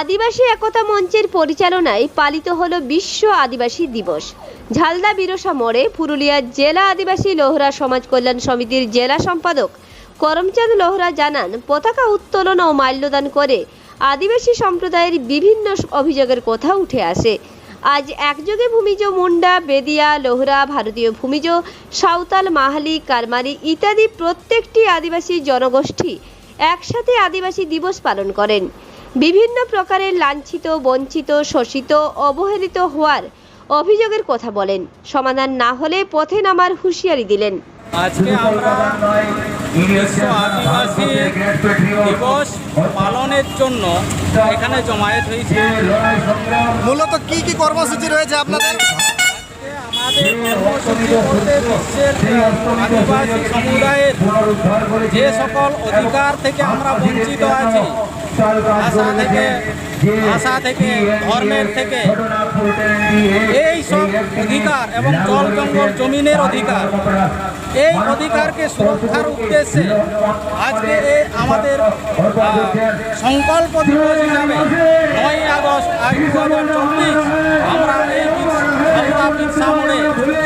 আদিবাসী একতা মঞ্চের পরিচালনায় পালিত হলো বিশ্ব আদিবাসী দিবস। ঝালদা বিরসা মোড়ে পুরুলিয়ার জেলা আদিবাসী লোহরা সমাজ কল্যাণ সমিতির জেলা সম্পাদক করমচাঁদ লোহরা জানান, পতাকা উত্তোলন ও মাল্যদান করে আদিবাসী সম্প্রদায়ের বিভিন্ন অভিযোগের কথা উঠে আসে। আজ একযোগে ভূমিজ মুন্ডা, বেদিয়া, লোহরা, ভারতীয় ভূমিজ, সাঁওতাল, মাহালি, কারমারি ইত্যাদি প্রত্যেকটি আদিবাসী জনগোষ্ঠী একসাথে আদিবাসী দিবস পালন করেন। বিভিন্ন প্রকারের লাঞ্ছিত বঞ্চিত শোষিত অবহেলিত হওয়ার অভিযোগের কথা বলেন। সমাধান না হলে পথে নামার হুঁশিয়ারি দিলেন। আজকে আমরা আদিবাসী দিবস পালনের জন্য এখানে জমায়েত হয়েছি। মূলত কি কি কর্মসূচি রয়েছে আপনাদের? আদিবাসী সমুদায়ের যে সকল অধিকার থেকে আমরা বঞ্চিত আছি ভাষা থেকে থেকে ধর্মের থেকে। এই সব অধিকার এবং জল জঙ্গল জমিনের অধিকার, এই অধিকারকে সুরক্ষার উদ্দেশ্যে আজকে এই আমাদের সংকল্প দিবস হিসাবে নয় আগস্ট দু চব্বিশ আমরা এই বিরসা মোড়ে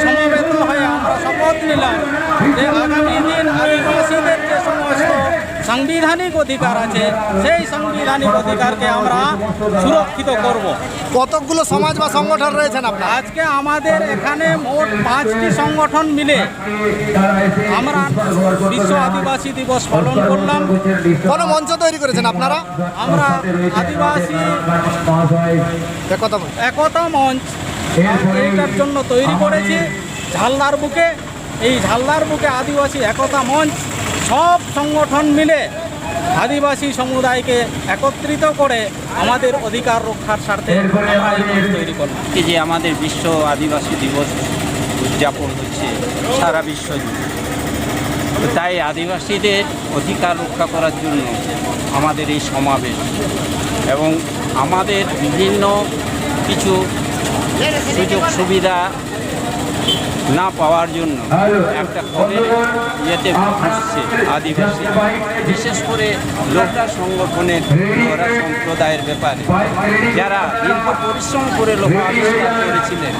সমবেত হয়ে আমরা শপথ নিলাম যে আগামী দিন আদিবাসীদের যে সমস্ত সাংবিধানিক অধিকার আছে সেই সাংবিধানিক অধিকারকে আমরা সুরক্ষিত করব। কতকগুলো সমাজ বা সংগঠন রয়েছেন আপনার? আজকে আমাদের এখানে মোট পাঁচটি সংগঠন মিলে আমরা বিশ্ব আদিবাসী দিবস পালন করলাম। কোন মঞ্চ তৈরি করেছেন আপনারা? আমরা আদিবাসী একতা মঞ্চ। একতা মঞ্চ এইটার জন্য তৈরি করেছি। ঝালদার বুকে এই ঝালদার বুকে আদিবাসী একতা মঞ্চ সব সংগঠন মিলে আদিবাসী সমুদায়কে একত্রিত করে আমাদের অধিকার রক্ষার স্বার্থে তৈরি করলাম। যে আমাদের বিশ্ব আদিবাসী দিবস উদযাপন হচ্ছে সারা বিশ্ব জুড়ে। তাই আদিবাসীদের অধিকার রক্ষা করার জন্য আমাদের এই সমাবেশ এবং আমাদের বিভিন্ন কিছু সুযোগ সুবিধা না পাওয়ার জন্য একটা করে ইয়েতে ঘুরছে আদিবাসী। বিশেষ করে লোকরা সংগঠনের সম্প্রদায়ের ব্যাপারে। যারা দীর্ঘ পরিশ্রম করে লোক আবিষ্কার করেছিলেন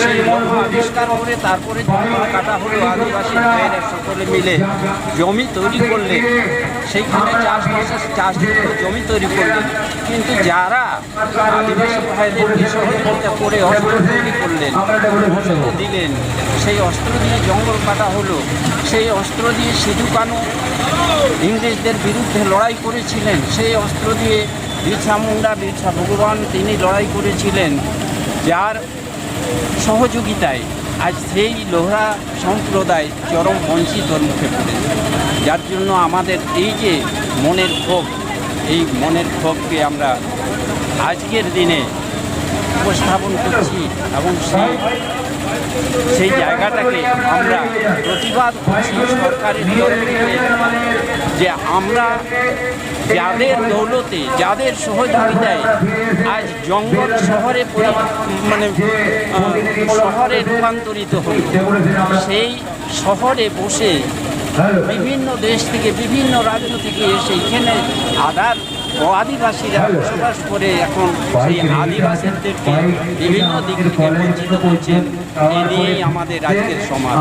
সেই লোক আবিষ্কার করে তারপরে জঙ্গল কাটা হলো আদিবাসী ভাইয়েরা সকলে মিলে জমি তৈরি করলেন সেইখানে চাষবাসের চাষ জমি তৈরি করলেন কিন্তু যারা আদিবাসী ভাইদেরকে সহযোগিতা করে অস্ত্র তৈরি করলেন দিলেন। সেই অস্ত্র দিয়ে জঙ্গল কাটা হলো। সেই অস্ত্র দিয়ে সিধু কানু ইংরেজদের বিরুদ্ধে লড়াই করেছিলেন। সেই অস্ত্র দিয়ে বিরসা মুন্ডা বিরসা ভগবান, তিনি লড়াই করেছিলেন যার সহযোগিতায় আজ সেই লোহরা সম্প্রদায় চরম বঞ্চিতর মুখে পড়েছে। যার জন্য আমাদের এই যে মনের ক্ষোভ, এই মনের ক্ষোভকে আমরা আজকের দিনে উপস্থাপন করছি এবং সেই সেই জায়গাটাকে আমরা প্রতিবাদ করছি সরকারের যে আমরা যাদের দৌলতে, যাদের সহযোগিতায় আজ জঙ্গল শহরে মানে শহরে রূপান্তরিত হল। সেই শহরে বসে বিভিন্ন দেশ থেকে, বিভিন্ন রাজ্য থেকে এসে এখানে আদার আদিবাসীরা বসবাস করে এখন সেই আদিবাসীদেরকে বিভিন্ন দিক থেকে বঞ্চিত করছেন এ নিয়েই আমাদের রাজ্যের সমাজ